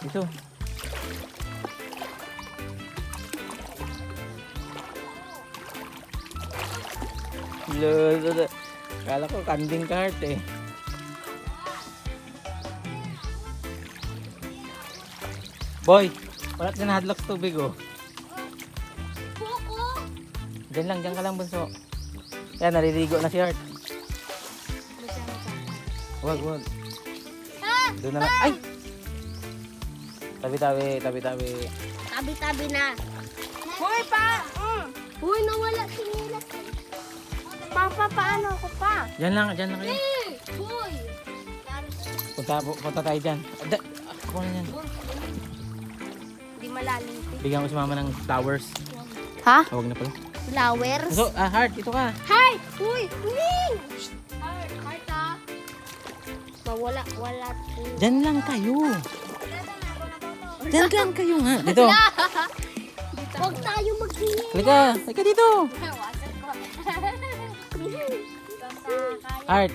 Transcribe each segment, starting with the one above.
Dito. Lolo. Kala ko kanding cart eh. Boy, wala na hadlock tubig oh. Kuko! Diyan lang, diyan ka lang bunso. Yan, naliligo na si Art. Wag, wag. Ah! Doon na lang. Ay! Tabi-tabi, tabi-tabi. Tabi-tabi na. Hoy, pa! Mm. Hoy, nawala si Nila. Papa, paano ako pa? Diyan lang, diyan lang kayo. Eh! Hoy! Punta, punta tayo dyan. Da, ako na yan. Di malalim. Bigyan ko si mama ng flowers. Ha? Huwag na pala. Flowers? So, ah, Heart, ito ka. Hi! Uy! Uy! Heart, heart ah. Mawala, wala. Diyan lang kayo. Diyan lang kayo nga. Dito. Huwag tayo maghingi. Halika, halika dito. Heart,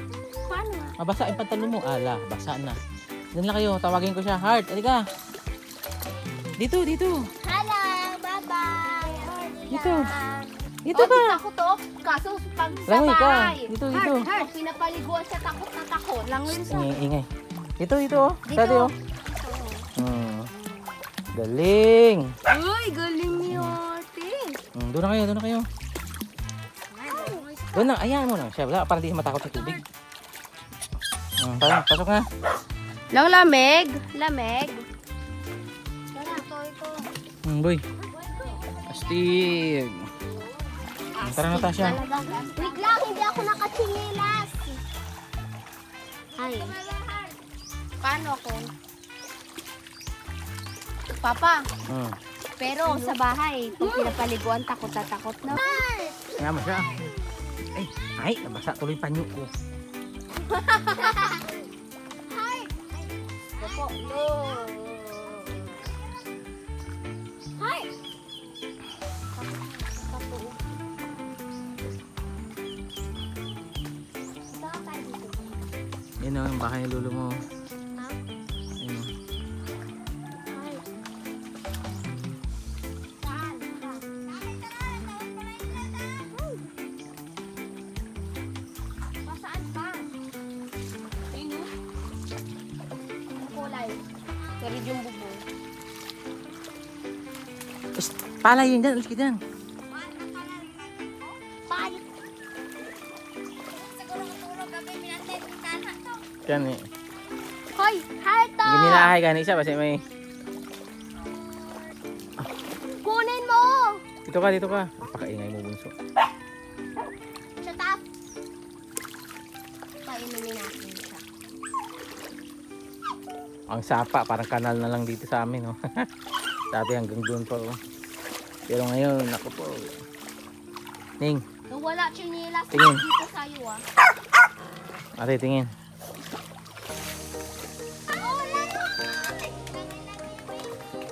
Paano? mabasa yung pantalon mo. Ala, basa na. Diyan lang kayo, tawagin ko siya. Heart, halika. Dito, dito. Hello! Bye-bye! Dito. Dito oh. Dito ako to. Kaso pag sa Langoy ka. bahay. Dito, dito. Heart, heart. Pinapaliguan siya takot na takot. Langoy siya. Ingay, ingay. Dito, dito. oh. Dito. Dati, oh. Hmm. Galing. Uy, galing ni Ate. Hmm, doon na kayo, doon na kayo. Doon na, ayan mo lang siya. Wala, para di siya matakot sa tubig. Hmm, parang, pasok na. Lang lamig. Lamig. Hmm, boy. Astig. Hmm, tara na, Tasha. Wait lang, hindi ako nakatsinilas. Ay. Paano ako? Papa, Hmm. pero sa bahay, pag pinapaliguan, takot na takot na. Kaya mo siya. Ay, ay, nabasa tuloy yung panyo ko. Opo, no. Hi! Yun o, ang bahay ng lolo mo. Pero yung bubong. Is, palay yun dyan, ulis ka dyan. Yan eh. Hoy! Harto! Hindi nilahay ka isa kasi may... Kunin mo! Dito ka, dito ka. Napakaingay mo bunso. Shut up! Painumin natin. Ang sapa, parang kanal na lang dito sa amin. Oh. Dati hanggang doon pa. Oh. Pero ngayon, ako po. Ning, Nung wala chinilas Tingin. dito sa'yo ah. ate tingin.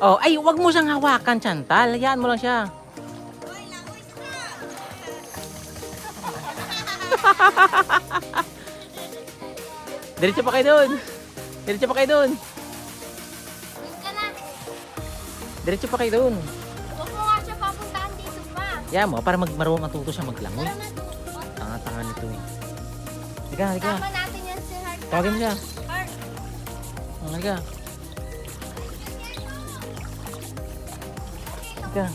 Oh, ay, wag mo siyang hawakan, Chantal. Hayaan mo lang siya. Diretso pa kayo doon. Diretso pa kayo doon. Wait ka na. Diretso pa kayo doon. Huwag mo nga siya papuntahan dito pa. Hayaan mo, para mag marunong matuto siya maglangoy. Doon. Tanga-tanga nito eh. Halika, halika. Tama natin yan si Heart. Tawagin mo siya. Heart. Halika. Halika.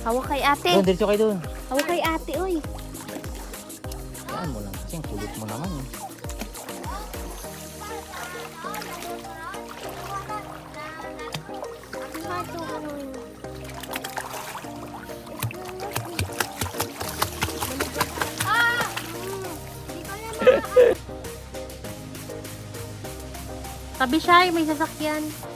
Hawak kay ate. Doon, diretso kayo doon. Hawak kay ate, oy. Hayaan mo lang ang kulit mo naman eh. Tabi siya, may sasakyan.